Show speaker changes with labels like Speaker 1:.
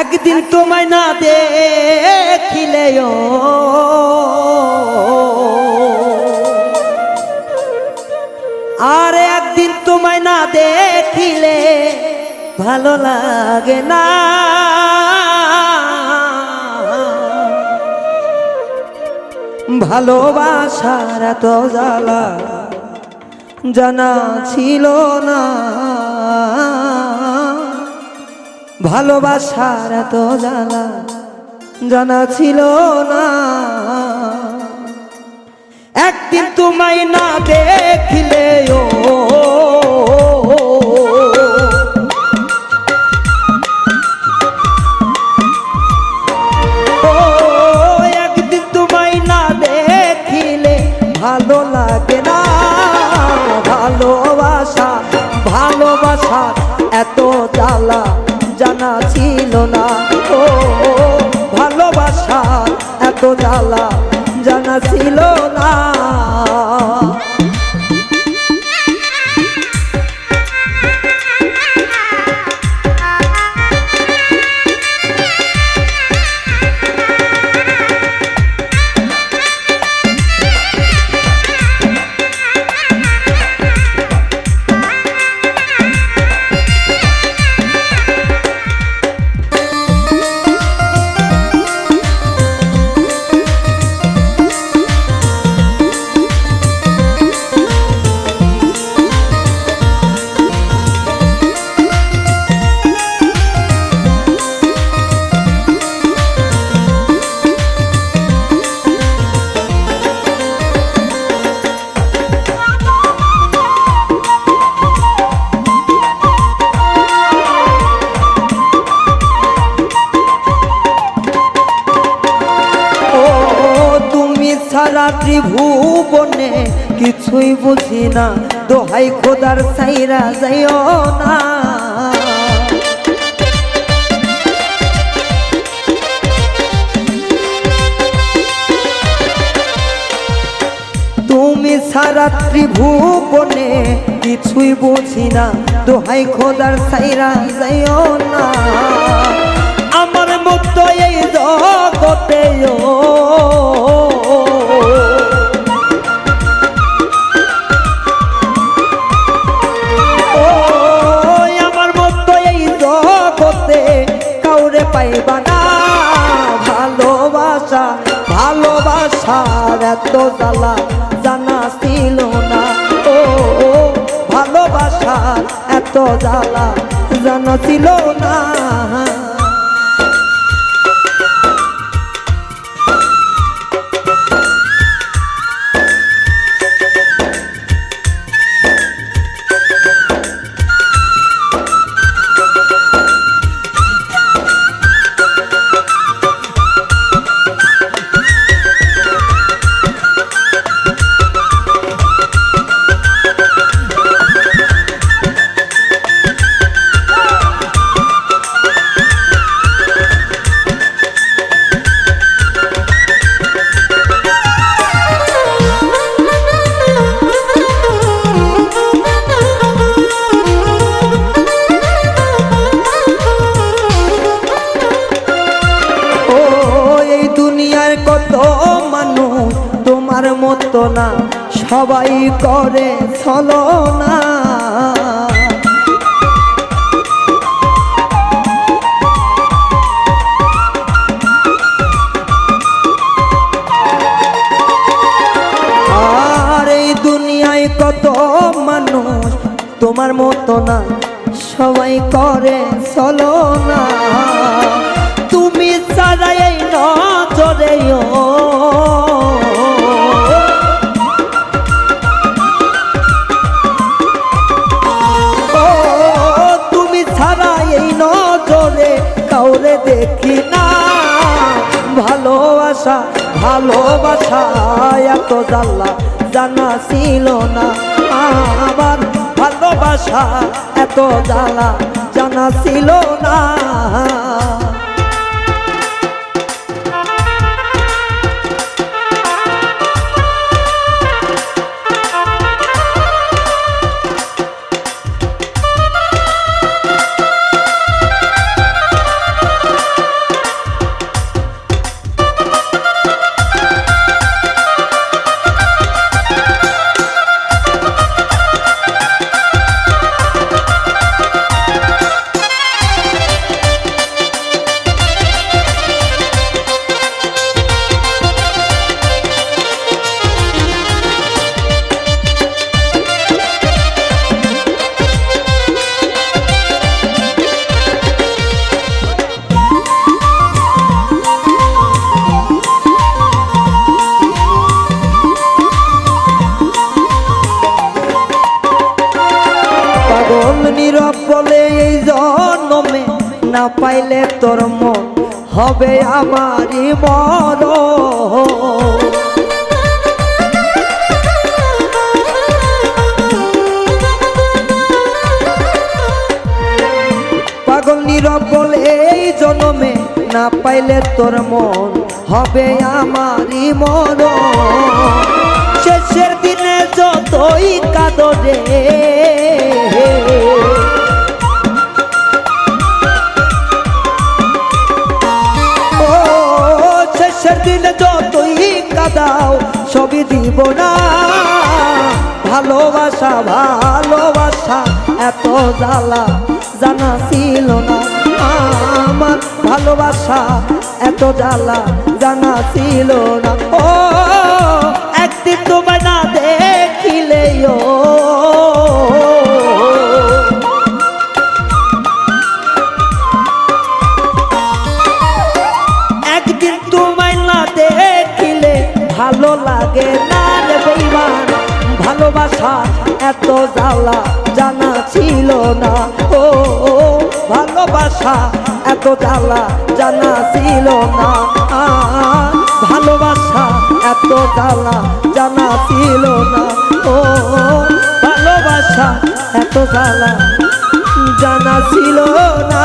Speaker 1: একদিন তোমায় না দেখিলেও। আর একদিন তোমায় না দেখিলে ভালো লাগে না। ভালোবাসার এত জ্বালা জানা ছিল না। ভালোবাসার এত জ্বালা জানা ছিল না। একদিন তোমায় না দেখিলে ও না। ও ভালোবাসা এত জ্বালা জানা ছিল না। ত্রিভুবনে কিছুই বুঝি না। দোহাই খোদার সাইরা যাইও না। তুমি সারা ত্রিভুবনে কিছুই বুঝি না। দোহাই খোদার সাইরা যাইও না। আমার মতো এই জগতে ভালোবাসার এত জ্বালা জানা ছিল না। ও ভালোবাসার এত জ্বালা জানা ছিল না। কত মানুষ, তোমার মতো না। সবাই করে, চলো না। আর এই দুনিয়ায় কত মানুষ, তোমার মতো না। সবাই করে দেখি না। ভালোবাসা ভালোবাসা, এত জাল্লা জানা ছিল না। আমার ভালোবাসা, এত জ্বালা জানা ছিল না। কোন নীরব বলে এই জন্মে না পাইলে তোর মন হবে আমারই মর পাগল নীরব বলে এই জন্মে না পাইলে তোর মন হবে আমারই মর শেষের দিনে যতই কাদরে কাদাও সবই দিব না। ভালোবাসা ভালোবাসা, এত জ্বালা জানা ছিল না। আমার ভালোবাসা এত জ্বালা জানা ছিল না। ও, একদিন তোমায় না ভালোবাসা এত জ্বালা জানা ছিল না। ও ভালোবাসা এত জ্বালা জানা ছিল না। ভালোবাসা এত জ্বালা জানা ছিল না। ও, ভালোবাসা এত জ্বালা জানা ছিল না।